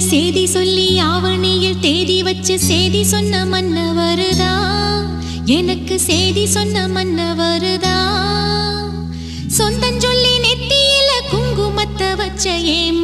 செய்தி சொல்லி ஆவணியில் தேதி வச்சு செய்தி சொன்ன மன்னவருதா? எனக்கு செய்தி சொன்ன மன்னவருதா? சொந்தம் சொல்லி நெத்தியில குங்குமத்தை வச்ச ஏன்